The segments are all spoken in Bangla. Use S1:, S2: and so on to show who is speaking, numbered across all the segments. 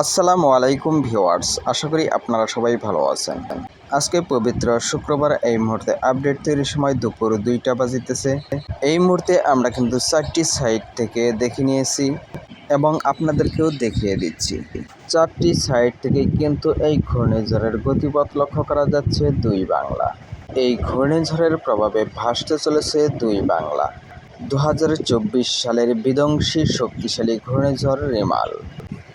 S1: আসসালামু আলাইকুম ভিউয়ার্স, আশা করি আপনারা সবাই ভালো আছেন। আজকে পবিত্র শুক্রবার, এই মুহূর্তে আপডেট তৈরির সময় দুপুর দুইটা বাজিতেছে। এই মুহূর্তে আমরা কিন্তু চারটি সাইট থেকে দেখে নিয়েছি এবং আপনাদেরকেও দেখিয়ে দিচ্ছি। চারটি সাইট থেকে কিন্তু এই ঘূর্ণিঝড়ের গতিপথ লক্ষ্য করা যাচ্ছে দুই বাংলা। এই ঘূর্ণিঝড়ের প্রভাবে ভাসতে চলেছে দুই বাংলা। দু হাজার চব্বিশ সালের বিধ্বংসী শক্তিশালী ঘূর্ণিঝড় রেমাল।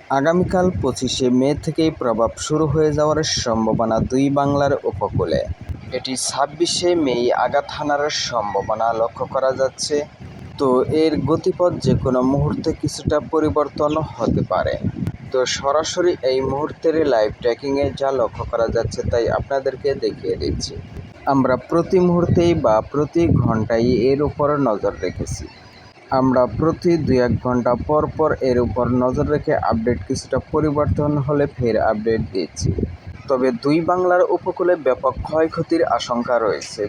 S1: আগামীকাল পঁচিশে মে থেকেই প্রভাব শুরু হয়ে যাওয়ার সম্ভাবনা দুই বাংলার উপকূলে। এটি ছাব্বিশে মেই আঘাত হানার সম্ভাবনা লক্ষ্য করা যাচ্ছে। তো এর গতিপথ যে কোনো মুহূর্তে কিছুটা পরিবর্তন হতে পারে। তো সরাসরি এই মুহূর্তের লাইভ ট্র্যাকিংয়ে যা লক্ষ্য করা যাচ্ছে তাই আপনাদেরকে দেখিয়ে দিচ্ছি। আমরা প্রতি মুহূর্তেই বা প্রতি ঘন্টায় এর উপর নজর রেখেছি। আমরা প্রতি দুই এক ঘণ্টা পর পর এর উপর নজর রেখে আপডেট কিছুটা পরিবর্তন হলে ফের আপডেট দিচ্ছি। তবে দুই বাংলার উপকূলে ব্যাপক ক্ষয়ক্ষতির আশঙ্কা রয়েছে।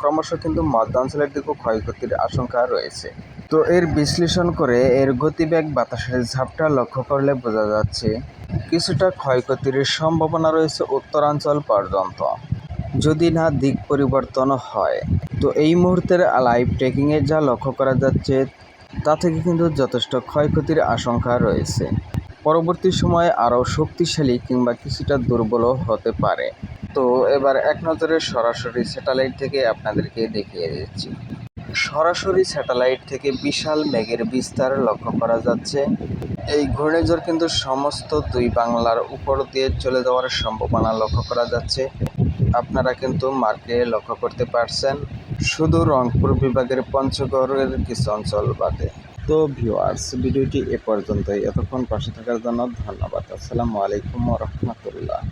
S1: ক্রমশ কিন্তু মধ্যাঞ্চলের দিকেও ক্ষয়ক্ষতির আশঙ্কা রয়েছে। তো, এর বিশ্লেষণ করে এর গতিবেগ বাতাসের ঝাপটা লক্ষ্য করলে বোঝা যাচ্ছে, কিছুটা ক্ষয়ক্ষতির সম্ভাবনা রয়েছে উত্তরাঞ্চল পর্যন্ত। যদি না দিক পরিবর্তন হয়। তো এই মুহূর্তের লাইভ ট্রেকিংয়ে যা লক্ষ্য করা যাচ্ছে, তা থেকে কিন্তু যথেষ্ট ক্ষয়ক্ষতির আশঙ্কা রয়েছে। পরবর্তী সময়ে আরও শক্তিশালী কিংবা কিছুটা দুর্বলও হতে পারে। তো এবার এক নজরে সরাসরি স্যাটেলাইট থেকে আপনাদেরকে দেখিয়ে দিচ্ছি। সরাসরি স্যাটেলাইট থেকে বিশাল মেঘের বিস্তার লক্ষ্য করা যাচ্ছে। এই ঘূর্ণিঝড় কিন্তু সমস্ত দুই বাংলার উপর দিয়ে চলে যাওয়ার সম্ভাবনা লক্ষ্য করা যাচ্ছে। আপনারা কিন্তু মার্কে লক্ষ্য করতে পারছেন, শুধু রংপুর বিভাগের পঞ্চগড়ের কিছু অঞ্চল বাদে। তো ভিউয়ার্স ভিডিওটি এ পর্যন্তই। এতক্ষণ পাশে থাকার জন্য ধন্যবাদ। আসসালামু আলাইকুম রহমতুল্লাহ।